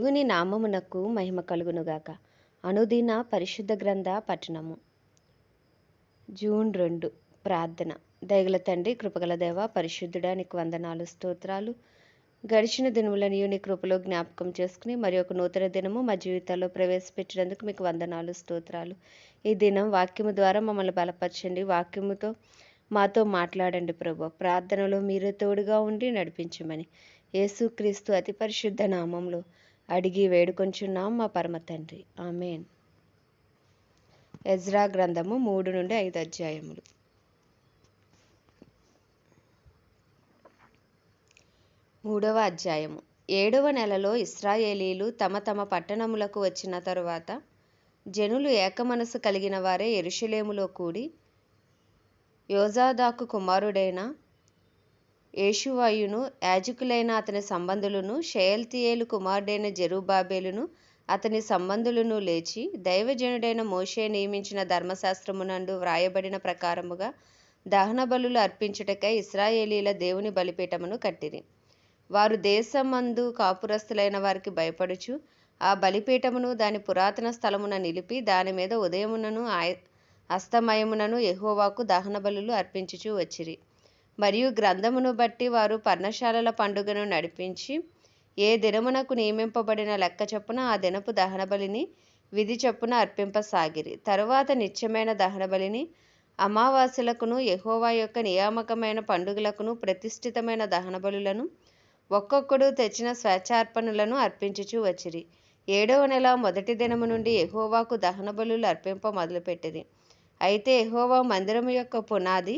దేవుని నామమునకు మహిమ కలుగునుగాక అనుదిన పరిశుద్ధ గ్రంథ పఠనము జూన్ రెండు ప్రార్థన. దయగల తండ్రి కృపగల దేవ పరిశుద్ధుడా నీకు వందనాలు స్తోత్రాలు. గడిచిన దినములను నీ కృపలో జ్ఞాపకం చేసుకుని మరి ఒక నూతన దినము మా జీవితాల్లో ప్రవేశపెట్టినందుకు మీకు వందనాలు స్తోత్రాలు. ఈ దినం వాక్యము ద్వారా మమ్మల్ని బలపరచండి. వాక్యముతో మాతో మాట్లాడండి ప్రభు. ప్రార్థనలో మీరే తోడుగా ఉండి నడిపించమని. యేసుక్రీస్తు అతి పరిశుద్ధ నామంలో అడిగి వేడుకొంచున్నాం మా పరమ తండ్రి. ఆమెన్. ఎజ్రా గ్రంథము మూడు నుండి ఐదు అధ్యాయములు. మూడవ అధ్యాయము. ఏడవ నెలలో ఇస్రాయేలీలు తమ తమ పట్టణములకు వచ్చిన తరువాత జనులు ఏకమనసు కలిగిన వారే ఎరుషులేములో కూడి యోజాదాకు కుమారుడైన యేషువాయును యాజకులైన అతని సంబంధులను షయల్తియేలు కుమారుడైన జెరుబాబేలును అతని సంబంధులను లేచి దైవజనుడైన మోషే నియమించిన ధర్మశాస్త్రమునందు వ్రాయబడిన ప్రకారముగా దహన బలులు అర్పించుటకై ఇస్రాయేలీల దేవుని బలిపీఠమును కట్టిరి. వారు దేశమందు కాపురస్తులైన వారికి భయపడుచు ఆ బలిపీఠమును దాని పురాతన స్థలమున నిలిపి దాని మీద ఉదయమునను అస్తమయమునను ఎహోవాకు దహన బలులు అర్పించుచూ వచ్చిరి. మరియు గ్రంథమును బట్టి వారు పర్ణశాలల పండుగను నడిపించి ఏ దినమునకు నియమింపబడిన లెక్క చొప్పున ఆ దినపు దహనబలిని విధి చొప్పున అర్పింపసాగిరి. తరువాత నిత్యమైన దహనబలిని అమావాస్యలకును యహోవా యొక్క నియామకమైన పండుగలకును ప్రతిష్ఠితమైన దహనబలులను ఒక్కొక్కడు తెచ్చిన స్వేచ్ఛార్పణలను అర్పించుచూ వచ్చిరి. ఏడవ నెల మొదటి దినము నుండి ఎహోవాకు దహనబలులు అర్పింప మొదలుపెట్టిది అయితే ఎహోవా మందిరము యొక్క పునాది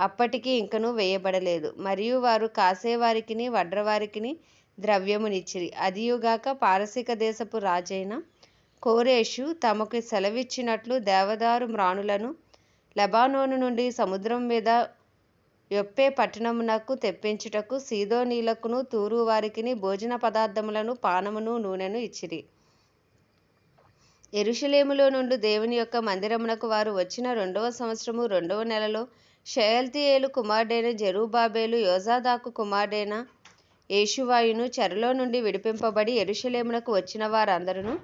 అప్పటికి ఇంకనూ వేయబడలేదు. మరియు వారు కాసేవారికిని వడ్రవారికిని ద్రవ్యమునిచ్చిరి. అదియుగాక పారసిక దేశపు రాజైన కోరేషు తమకు సెలవిచ్చినట్లు దేవదారు మ్రాణులను లెబానోను నుండి సముద్రం మీద యొప్పే పట్టణమునకు తెప్పించుటకు సీదోనీలకును తూరు వారికిని భోజన పదార్థములను పానమును నూనెను ఇచ్చిరి. ఎరుషలేములో నుండి దేవుని యొక్క మందిరమునకు వారు వచ్చిన రెండవ సంవత్సరము రెండవ నెలలో షయల్తియేలు కుమారుడైన జెరుబాబేలు యోజాదాకు కుమారుడైన యేషువాయును చెరలో నుండి విడిపింపబడి ఎరుషలేమునకు వచ్చిన వారందరూ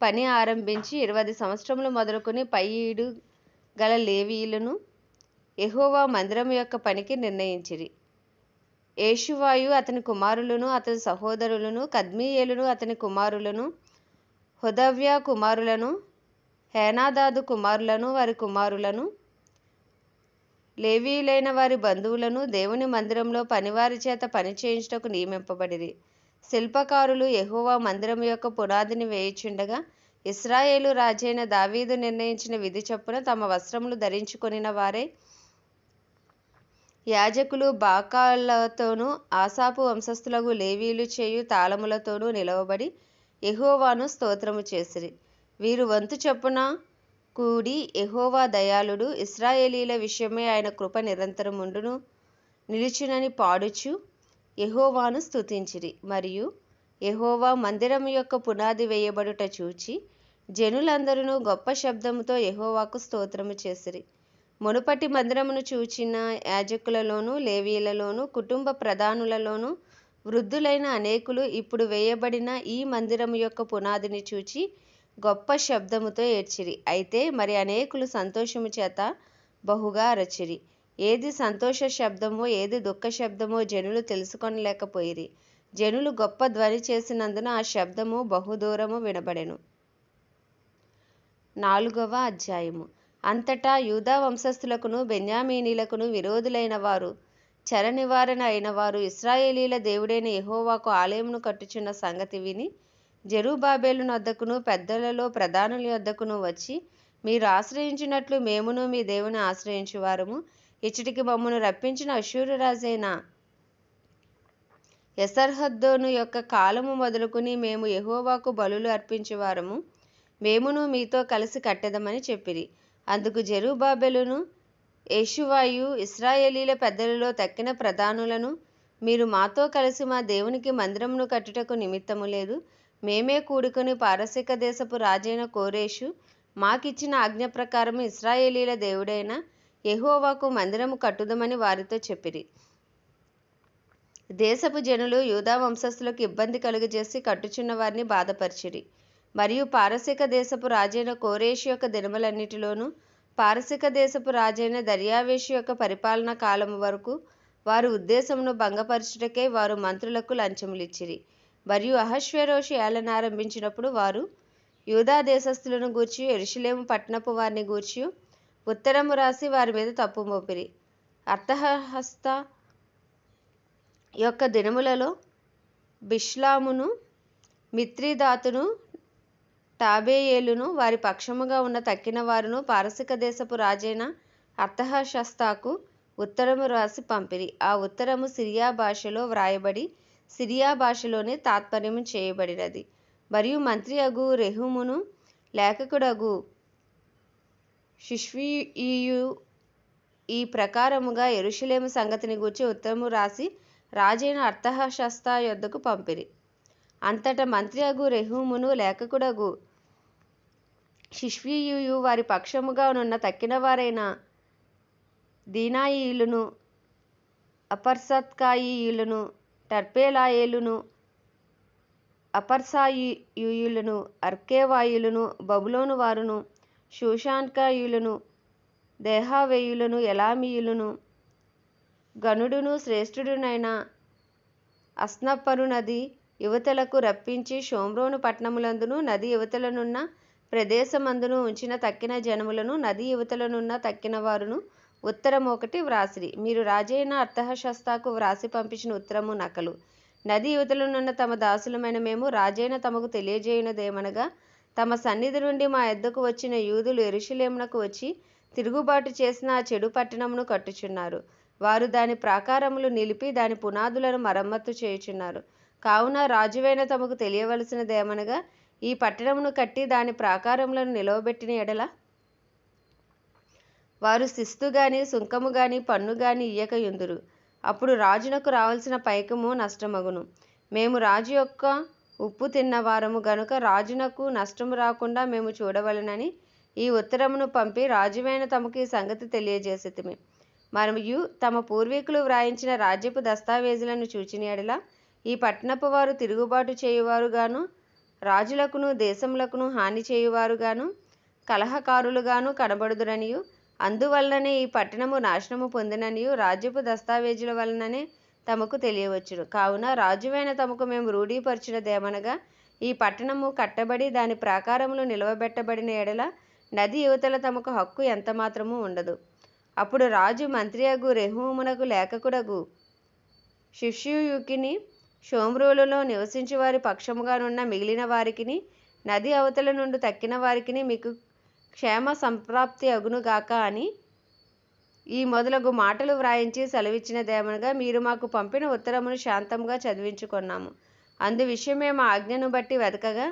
పని ఆరంభించి ఇరవై సంవత్సరములు మొదలుకొని పై ఈడు గల లేవీయులను యెహోవా మందిరం యొక్క పనికి నిర్ణయించిరి. యేషువాయు అతని కుమారులను అతని సహోదరులను కద్మీయేలును అతని కుమారులను హుదవ్య కుమారులను హేనాదాదు కుమారులను వారి కుమారులను లేవీయులైన వారి బంధువులను దేవుని మందిరంలో పనివారి చేత పని చేయించుటకు నియమింపబడిరి. శిల్పకారులు ఎహోవా మందిరం యొక్క పునాదిని వేయుచుండగా ఇస్రాయేలు రాజైన దావీదు నిర్ణయించిన విధి చొప్పున తమ వస్త్రములు ధరించుకొనిన వారే యాజకులు బాకాలతోనూ ఆసాపు వంశస్థులకు లేవీలు చేయు తాళములతోనూ నిలవబడి ఎహోవాను స్తోత్రము చేసిరి. వీరు వంతు చొప్పున కూడి యెహోవా దయాళుడు ఇస్రాయేలీల విషయమై ఆయన కృప నిరంతరముండును నిలుచునని పాడుచు యెహోవాను స్తుతించిరి. మరియు యెహోవా మందిరం యొక్క పునాది వేయబడుట చూచి జనులందరూ గొప్ప శబ్దముతో యెహోవాకు స్తోత్రము చేసిరి. మునుపటి మందిరమును చూచిన యాజకులలోను లేవీలలోను కుటుంబ ప్రధానులలోను వృద్ధులైన అనేకులు ఇప్పుడు వేయబడిన ఈ మందిరము యొక్క పునాదిని చూచి గొప్ప శబ్దముతో ఏడ్చిరి. అయితే మరి అనేకులు సంతోషము చేత బహుగా అరచిరి. ఏది సంతోష శబ్దమో ఏది దుఃఖ శబ్దమో జనులు తెలుసుకొనలేకపోయిరి. జనులు గొప్ప ధ్వని చేసినందున ఆ శబ్దము బహుదూరము వినబడెను. నాలుగవ అధ్యాయము. అంతటా యూదా వంశస్థులకును బెన్యామీనీలకును విరోధులైన వారు చర నివారణ అయిన వారు ఇస్రాయేలీల దేవుడైన ఎహోవాకు ఆలయమును కట్టుచున్న సంగతి విని జెరుబాబేలు వద్దకును పెద్దలలో ప్రధానుల యొద్దకును వచ్చి మీరు ఆశ్రయించినట్లు మేమును మీ దేవుని ఆశ్రయించువారము. ఇచ్చటికి మమ్మను రప్పించిన అశూరురాజైన ఎసర్హద్దోను యొక్క కాలము మొదలుకుని మేము ఎహోవాకు బలులు అర్పించేవారము. మేమును మీతో కలిసి కట్టెదమని చెప్పిరి. అందుకు జెరుబాబెలును యేషువాయు ఇస్రాయేలీల పెద్దలలో తక్కిన ప్రధానులను మీరు మాతో కలిసి మా దేవునికి మందిరమును కట్టుటకు నిమిత్తము లేదు. మేమే కూడుకుని పారసిక దేశపు రాజైన కోరేషు మాకిచ్చిన ఆజ్ఞ ప్రకారం ఇస్రాయేలీల దేవుడైన యెహోవాకు మందిరము కట్టుదమని వారితో చెప్పిరి. దేశపు జనులు యూదా వంశస్థులకు ఇబ్బంది కలుగజేసి కట్టుచున్న వారిని బాధపరిచిరి. మరియు పారసిక దేశపు రాజైన కోరేషు యొక్క దినములన్నిటిలోనూ పారసిక దేశపు రాజైన దర్యావేషు యొక్క పరిపాలనా కాలము వరకు వారి ఉద్దేశమును భంగపరచుటకే వారు మంత్రులకు లంచములిచ్చిరి. మరియు అహశ్వరోషి ఏలనారంభించినప్పుడు వారు యూదా దేశస్థులను గూర్చి ఎరుషులేము పట్టణపు వారిని గూర్చి ఉత్తరము రాసి వారి మీద తప్పు మోపిరి. అర్థహస్త యొక్క దినములలో బిష్లామును మిత్రిదాతును టాబేయేలును వారి పక్షముగా ఉన్న తక్కిన వారును పారసిక దేశపు రాజైన అర్థహశస్తాకు ఉత్తరము రాసి పంపిరి. ఆ ఉత్తరము సిరియా భాషలో వ్రాయబడి సిరియా భాషలోనే తాత్పర్యము చేయబడినది. మరియు మంత్రి అగు రెహుమును లేఖకుడగు షిష్వీయు ఈ ప్రకారముగా ఎరుషులేము సంగతిని గూర్చి ఉత్తరము రాసి రాజైన అర్థహశస్త యొద్దకు పంపిరి. అంతటా మంత్రి అగు రెహూమును లేఖకుడగు షిష్వీయు వారి పక్షముగా నున్న తక్కిన వారైన దీనాయిలును అపర్సత్కాయియులను టర్పేలాయేలును అపర్సాయుయులను అర్కేవాయులను బబులోను వారును షూషాన్కాయులను దేహావేయులను ఎలామీయులను గనుడును శ్రేష్ఠుడునైన అస్నప్పరు నది యువతలకు రప్పించి షోమ్రోను పట్టణములందును నది యువతలనున్న ప్రదేశమందును ఉంచిన తక్కిన జనములను నది యువతలనున్న తక్కిన వారును ఉత్తరం ఒకటి వ్రాసిరి. మీరు రాజైన అర్థహశస్తాకు వ్రాసి పంపించిన ఉత్తరము నకలు. నది యువతలనున్న తమ దాసులమైన మేము రాజైన తమకు తెలియజేయునదేమనగా తమ సన్నిధి నుండి మా ఎద్దకు వచ్చిన యూదులు ఎరుషులేమునకు వచ్చి తిరుగుబాటు చేసిన ఆ చెడు పట్టణమును కట్టుచున్నారు. వారు దాని ప్రాకారములు నిలిపి దాని పునాదులను మరమ్మత్తు చేయుచున్నారు. కావున రాజువైన తమకు తెలియవలసినదేమనగా ఈ పట్టణమును కట్టి దాని ప్రాకారములను నిలవబెట్టిన ఎడల వారు శిస్తు గాని సుంకము గాని పన్ను గాని ఇయ్యక యుందురు. అప్పుడు రాజునకు రావలసిన పైకము నష్టమగును. మేము రాజు యొక్క ఉప్పు తిన్నవారము గనుక రాజునకు నష్టము రాకుండా మేము చూడవలెనని ఈ ఉత్తరమును పంపి రాజువైన తమకు ఈ సంగతి తెలియజేసితిమి. మరియు తమ పూర్వీకులు వ్రాయించిన రాజ్యపు దస్తావేజులను చూచిన ఎడల ఈ పట్టణపు వారు తిరుగుబాటు చేయువారుగాను రాజులకును దేశములకును హాని చేయువారుగాను కలహకారులుగాను కనబడుదురనియు అందువలననే ఈ పట్టణము నాశనము పొందిననియు రాజ్యపు దస్తావేజుల వలననే తమకు తెలియవచ్చును. కావున రాజువైన తమకు మేము రూఢీపరిచినదేమనగా ఈ పట్టణము కట్టబడి దాని ప్రాకారములు నిలవబెట్టబడిన ఎడల నది యువతల తమకు హక్కు ఎంతమాత్రము ఉండదు. అప్పుడు రాజు మంత్రియగు రెహూమునకు లేఖకుడగు శిష్యుయుకిని షోమ్రోలులో నివసించు వారి పక్షముగానున్న మిగిలిన వారికిని నది అవతల నుండి తక్కిన వారికిని మీకు క్షేమ సంప్రాప్తి అగునుగాక అని ఈ మొదలగు మాటలు వ్రాయించి సెలవిచ్చిన సెలవిచ్చినదేమనగా మీరు మాకు పంపిన ఉత్తరమును శాంతంగా చదివించుకున్నాము. అందు విషయమే మా ఆజ్ఞను బట్టి వెతకగా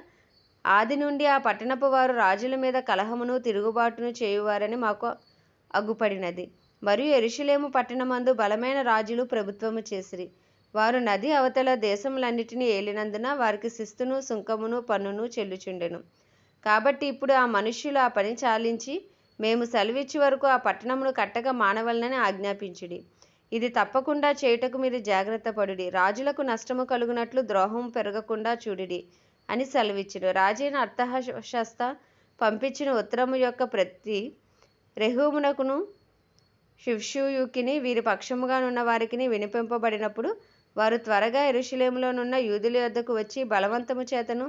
ఆది నుండి ఆ పట్టణపు వారు రాజుల మీద కలహమును తిరుగుబాటును చేయువారని మాకు అగ్గుపడినది మరియు ఎరుషులేము పట్టణమందు బలమైన రాజులు ప్రభుత్వము చేసిరి. వారు నది అవతల దేశములన్నిటినీ ఏలినందున వారికి శిస్తును సుంకమును పన్నును చెల్లుచుండెను. కాబట్టి ఇప్పుడు ఆ మనుష్యులు ఆ పని చాలించి మేము సెలవిచ్చి వరకు ఆ పట్టణమును కట్టక మానవలనని ఆజ్ఞాపించుడి. ఇది తప్పకుండా చేయుటకు మీరు జాగ్రత్త పడుడి. రాజులకు నష్టము కలుగునట్లు ద్రోహం పెరగకుండా చూడిడి అని సెలవిచ్చుడు రాజైన అర్థహశస్త పంపించిన ఉత్తరము యొక్క ప్రతి రెహూమునకును షివ్షుయుకిని వీరి పక్షముగానున్న వారికి వినిపింపబడినప్పుడు వారు త్వరగా ఎరుషులేములోనున్న యూదుల యొద్దకు వచ్చి బలవంతము చేతను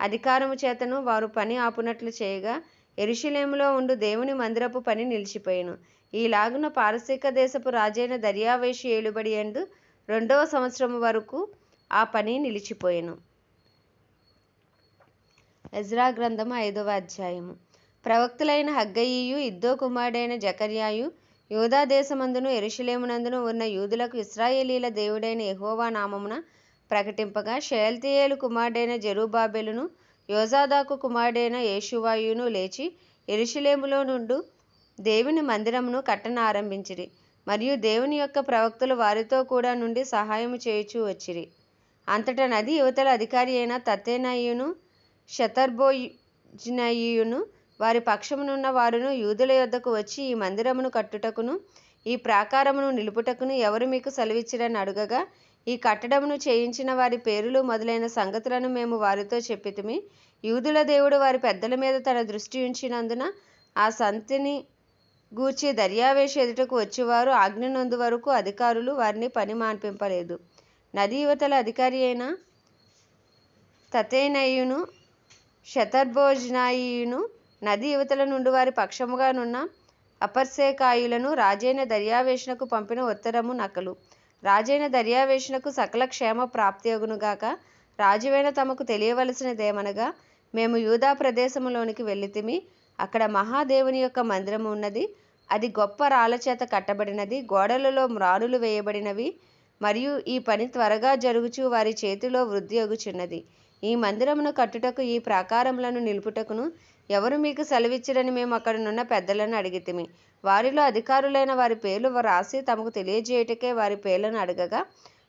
అధికారము చేతను వారు పని ఆపునట్లు చేయగా ఎరుషులేములో ఉండు దేవుని మందిరపు పని నిలిచిపోయాను. ఈలాగున పారసీక దేశపు రాజైన దర్యావేషి ఏలుబడి ఎందు రెండవ సంవత్సరం వరకు ఆ పని నిలిచిపోయాను. ఎజ్రా గ్రంథము ఐదవ అధ్యాయము. ప్రవక్తులైన హగ్గయ్యు ఇద్దో కుమారుడైన జకర్యాయు యూదా దేశమందును ఎరుషులేమునందును ఉన్న యూదులకు ఇస్రాయేలీల దేవుడైన ఎహోవా నామమున ప్రకటింపగా షయల్తీయేలు కుమారుడైన జెరుబాబెలును యోజాదాకు కుమారుడైన యేషువాయును లేచి ఎరుషులేములో నుండు దేవుని మందిరమును కట్టనారంభించిరి. మరియు దేవుని యొక్క ప్రవక్తలు వారితో కూడా నుండి సహాయము చేయుచూ వచ్చిరి. అంతటా నది యువతల అధికారి అయిన తత్తేనయ్యును శతర్భోజ్నయ్యును వారి పక్షమునున్న వారును యూదుల యొద్దకు వచ్చి ఈ మందిరమును కట్టుటకును ఈ ప్రాకారమును నిలుపుటకును ఎవరు మీకు సెలవిచ్చిరని అడుగగా ఈ కట్టడమును చేయించిన వారి పేరులు మొదలైన సంగతులను మేము వారితో చెప్పితిమి. యూదుల దేవుడు వారి పెద్దల మీద తన దృష్టి ఉంచినందున ఆ సంతిని గూర్చి దర్యావేష ఎదుటకు వచ్చేవారు ఆజ్ఞనందు వరకు అధికారులు వారిని పని మాన్పింపలేదు. నది యువతల అధికారి అయిన తతేనయును శతర్భోజనాయియును నది యువతల నుండి వారి పక్షముగానున్న అపర్సేకాయులను రాజైన దర్యావేషణకు పంపిన ఉత్తరము నకలు. రాజైన దర్యావేషణకు సకల క్షేమ ప్రాప్తియగునుగాక. రాజువైన తమకు తెలియవలసినదేమనగా మేము యూదా ప్రదేశములోనికి వెళ్ళితిమి. అక్కడ మహాదేవుని యొక్క మందిరము ఉన్నది. అది గొప్ప రాళ్ళచేత కట్టబడినది. గోడలలో మ్రానులు వేయబడినవి. మరియు ఈ పని త్వరగా జరుగుచు వారి చేతిలో వృద్ధి అగుచున్నది. ఈ మందిరమును కట్టుటకు ఈ ప్రాకారములను నిలుపుటకును ఎవరు మీకు సెలవిచ్చిరని మేము అక్కడనున్న పెద్దలను అడిగితిమి. వారిలో అధికారులైన వారి పేర్లు రాసి తమకు తెలియజేయటకే వారి పేర్లను అడగగా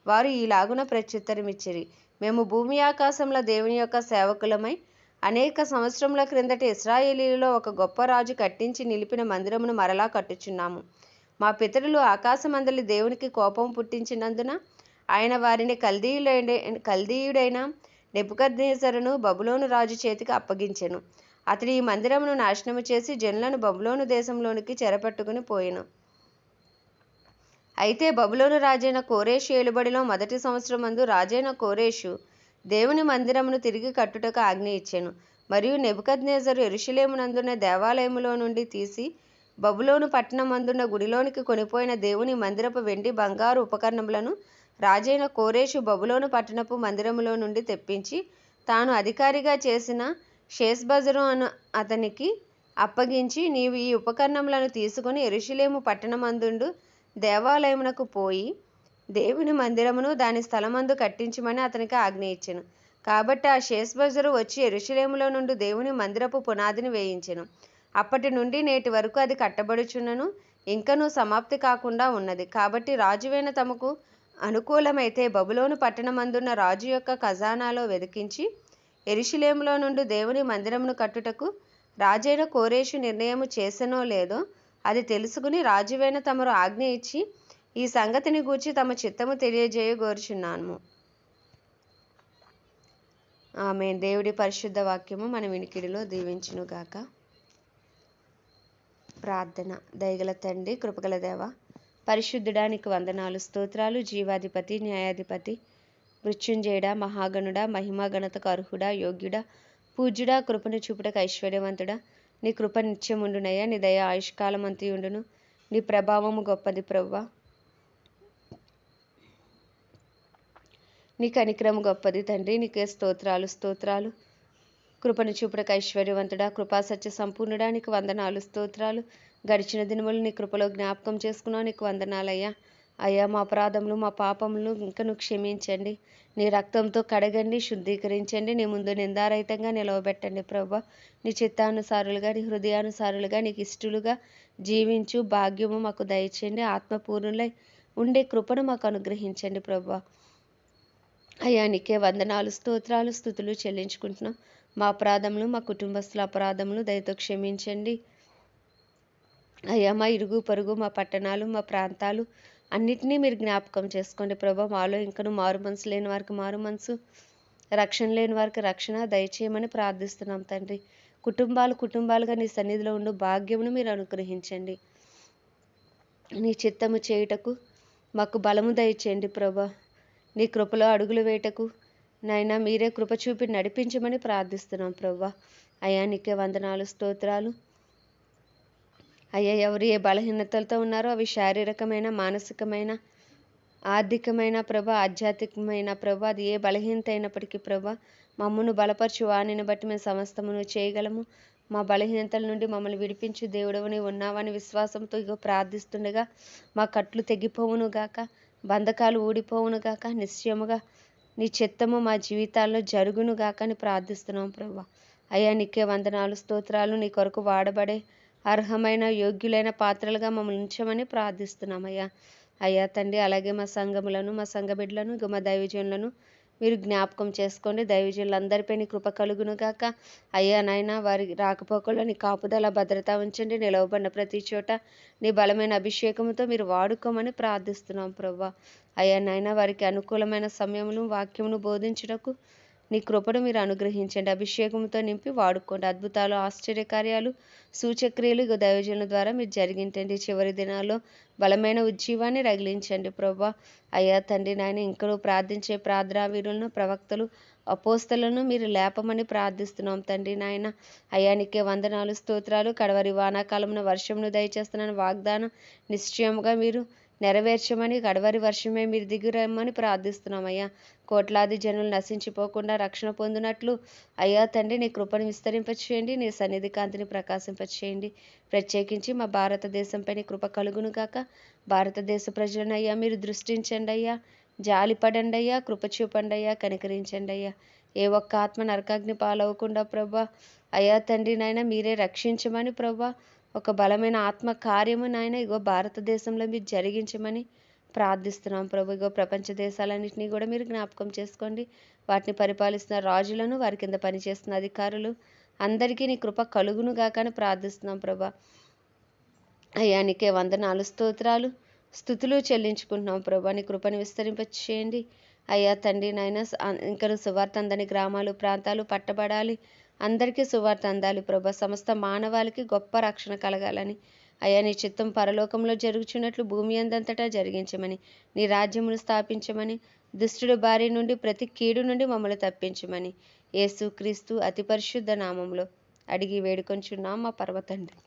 వారు ఈలాగున ప్రత్యుత్తరమిచ్చిరి. మేము భూమి ఆకాశంలో దేవుని యొక్క సేవకులమై అనేక సంవత్సరముల క్రిందట ఇస్రాయేలీలలో ఒక గొప్ప రాజు కట్టించి నిలిపిన మందిరమును మరలా కట్టుచున్నాము. మా పితరులు ఆకాశమందలి దేవునికి కోపం పుట్టించినందున ఆయన వారిని కల్దీయుడైన కల్దీయుడైన నెబుకద్నేజరును బబులోను రాజు చేతికి అప్పగించెను. అతడు ఈ మందిరమును నాశనము చేసి జనులను బబులోను దేశంలోనికి చెరపట్టుకుని పోయెను. అయితే బబులోను రాజైన కోరేషు ఏలుబడిలో మొదటి సంవత్సరమందు రాజైన కోరేషు దేవుని మందిరమును తిరిగి కట్టుటకు ఆజ్ఞ ఇచ్చాను. మరియు నెబుకద్నేజరు ఎరుషులేమునందున్న దేవాలయములో నుండి తీసి బబులోను పట్టణమందున్న గుడిలోనికి కొనిపోయిన దేవుని మందిరపు వెండి బంగారు ఉపకరణములను రాజైన కోరేషు బబులోను పట్టణపు మందిరములో నుండి తెప్పించి తాను అధికారిగా చేసిన షేస్బజరు అను అతనికి అప్పగించి నీవు ఈ ఉపకరణములను తీసుకుని ఎరుషలేము పట్టణమందుండు దేవాలయమునకు పోయి దేవుని మందిరమును దాని స్థలమందు కట్టించమని అతనికి ఆజ్ఞ ఇచ్చెను కాబట్టి ఆ షేస్బజరు వచ్చి ఎరుషలేములో నుండి దేవుని మందిరపు పునాదిని వేయించెను. అప్పటి నుండి నేటి వరకు అది కట్టబడుచున్నను. ఇంకనూ సమాప్తి కాకుండా ఉన్నది. కాబట్టి రాజువైన తమకు అనుకూలమైతే బబులోను పట్టణమందున్న రాజు యొక్క ఖజానాలో వెదికించి ఎరిశిలేములో నుండి దేవుని మందిరమును కట్టుటకు రాజైన కోరేషు నిర్ణయము చేసెనో లేదో అది తెలుసుకుని రాజువైన తమరు ఆజ్ఞ ఇచ్చి ఈ సంగతిని గూర్చి తమ చిత్తము తెలియజేయగోరుచున్నాము ఆమె దేవుడి పరిశుద్ధ వాక్యము మన వినికిడిలో దీవించునుగాక. ప్రార్థన. దయగల తండ్రి కృపగల దేవ పరిశుద్ధుడానికి వందనాలు స్తోత్రాలు జీవాధిపతి న్యాయాధిపతి మృత్యుంజయుడా మహాగణుడా మహిమా గణతకు అర్హుడా యోగ్యుడా పూజ్యుడా కృపను చూపుటకు ఐశ్వర్యవంతుడా. నీ కృప నిత్యముండునయ్యా నీ దయ ఆయుష్కాలమంతియుండును. నీ ప్రభావము గొప్పది ప్రవ్వా. నీ కనికరము గొప్పది తండ్రి నీకే స్తోత్రాలు స్తోత్రాలు. కృపను చూపుడకు ఐశ్వర్యవంతుడా కృపా సత్య సంపూర్ణుడా నీకు వందనాలు స్తోత్రాలు. గడిచిన దినములు నీ కృపలో జ్ఞాపకం చేసుకున్నావు నీకు వందనాలయ్యా. అయ్యా మా అపరాధములు మా పాపములు ఇంకను క్షమించండి. నీ రక్తంతో కడగండి శుద్ధీకరించండి. నీ ముందు నిందారహితంగా నిలవబెట్టండి ప్రభా. నీ చిత్తానుసారులుగా నీ హృదయానుసారులుగా నీకు ఇష్టలుగా జీవించు భాగ్యము మాకు దయచేయండి. ఆత్మపూర్ణులై ఉండే కృపను మాకు అనుగ్రహించండి ప్రభా. అయ్యా నీకే వందనాలు స్తోత్రాలు స్థుతులు చెల్లించుకుంటున్నాం. మా అపరాధములు మా కుటుంబస్తుల అపరాధములు దయతో క్షమించండి. అయ్యా మా ఇరుగు పొరుగు మా పట్టణాలు మా ప్రాంతాలు అన్నిటినీ మీరు జ్ఞాపకం చేసుకోండి ప్రభా. మాలో ఇంకను మారు మనసు లేని వారికి మారు మనసు రక్షణ లేని వారికి రక్షణ దయచేయమని ప్రార్థిస్తున్నాం తండ్రి. కుటుంబాలు కుటుంబాలుగా నీ సన్నిధిలో ఉండు భాగ్యమును మీరు అనుగ్రహించండి. నీ చిత్తము చేయుటకు మాకు బలము దయచేయండి ప్రభా. నీ కృపలో అడుగులు వేయటకు నాయనా మీరే కృప చూపి నడిపించమని ప్రార్థిస్తున్నాం ప్రభా. అయ్యా నీకే వందనాలు స్తోత్రాలు. అయ్యా ఎవరు ఏ బలహీనతలతో ఉన్నారో అవి శారీరకమైన మానసికమైన ఆర్థికమైన ప్రభ ఆధ్యాత్మికమైన ప్రభ అది ఏ బలహీనత అయినప్పటికీ ప్రభ మమ్మను బలపరచు వాణిని బట్టి మేము సమస్తమును చేయగలము. మా బలహీనతల నుండి మమ్మల్ని విడిపించు దేవుడవని ఉన్నావని విశ్వాసంతో ఇగో ప్రార్థిస్తుండగా మా కట్లు తెగిపోవును గాక బంధకాలు ఊడిపోవును గాక నిశ్చయముగా నీ చిత్తము మా జీవితాల్లో జరుగును గాక అని ప్రార్థిస్తున్నాం ప్రభా. అయ్యా నీకే వందనాలు స్తోత్రాలు నీ కొరకు వాడబడే అర్హమైన యోగ్యులైన పాత్రలుగా మమ్మల్ని ఉంచమని ప్రార్థిస్తున్నాం అయ్యా అయ్యా తండ్రి అలాగే మా సంఘములను మా సంఘ బిడ్డలను ఇక మా దైవజనులను మీరు జ్ఞాపకం చేసుకోండి. దైవజనులందరిపై నీ కృప కలుగును గాక. అయ్యా నాయన వారి రాకపోకల్లో నీ కాపుదల భద్రత ఉంచండి. నిలవబడిన ప్రతి చోట నీ బలమైన అభిషేకంతో మీరు వాడుకోమని ప్రార్థిస్తున్నాం ప్రభా. అయ్యా నాయన వారికి అనుకూలమైన సమయమును వాక్యమును బోధించుటకు నీ కృపను మీరు అనుగ్రహించండి. అభిషేకంతో నింపి వాడుకోండి. అద్భుతాలు ఆశ్చర్యకార్యాలు సూచక్రియలు దైవజనుల ద్వారా మీరు జరిగించండి. చివరి దినాల్లో బలమైన ఉజ్జీవాన్ని రగిలించండి. ప్రభా అయ్యా తండ్రి నాయన ఇంకనూ ప్రార్థించే ప్రార్థనా వీరులను ప్రవక్తలు అపోస్తలను మీరు లేపమని ప్రార్థిస్తున్నాం తండ్రి నాయన. అయానికే వందనాలు స్తోత్రాలు. కడవరి వానాకాలమున వర్షమును దయచేస్తున్నాను. వాగ్దానం నిశ్చయముగా మీరు నెరవేర్చమని గడవరి వర్షమే మీరు దిగురమ్మని ప్రార్థిస్తున్నాం అయ్యా. కోట్లాది జనులు నశించిపోకుండా రక్షణ పొందినట్లు అయ్యా తండ్రి నీ కృపను విస్తరింపచేయండి నీ సన్నిధి కాంతిని ప్రకాశింపచేయండి. ప్రత్యేకించి మా భారతదేశంపై నీ కృప కలుగును కాక భారతదేశ ప్రజలను అయ్యా మీరు దృష్టించండి అయ్యా. జాలిపడండి అయ్యా కృప చూపండి అయ్యా కనికరించండి అయ్యా. ఏ ఒక్క ఆత్మ నరకాగ్ని పాలవకుండా ప్రభా అయ్యా తండ్రి నాయన మీరే రక్షించమని ప్రభా ఒక బలమైన ఆత్మ కార్యము నాయన ఇగో భారతదేశంలో మీరు జరిగించమని ప్రార్థిస్తున్నాం ప్రభు. ఇగో ప్రపంచ దేశాలన్నింటినీ కూడా మీరు జ్ఞాపకం చేసుకోండి. వాటిని పరిపాలిస్తున్న రాజులను వారి కింద పనిచేస్తున్న అధికారులు అందరికీ నీ కృప కలుగును గాకని ప్రార్థిస్తున్నాం ప్రభా. అయ్యా నీకే వందనాలు స్తోత్రాలు స్థుతులు చెల్లించుకుంటున్నాం ప్రభా. నీ కృపను విస్తరింపచేయండి. అయ్యా తండ్రి నాయన ఇంకా సువార్త అందని గ్రామాలు ప్రాంతాలు పట్టబడాలి. అందరికీ సువార్త అందాలి ప్రభా. సమస్త మానవాళికి గొప్ప రక్షణ కలగాలని అయ్యా నీ చిత్తం పరలోకంలో జరుగుచున్నట్లు భూమి అందంతటా జరిగించమని నీ రాజ్యమును స్థాపించమని దుష్టుడు బారి నుండి ప్రతి కీడు నుండి మమ్మల్ని తప్పించమని యేసు క్రీస్తు అతి పరిశుద్ధ నామంలో అడిగి వేడుకొంచున్నాం మా పర్వతండ్రి.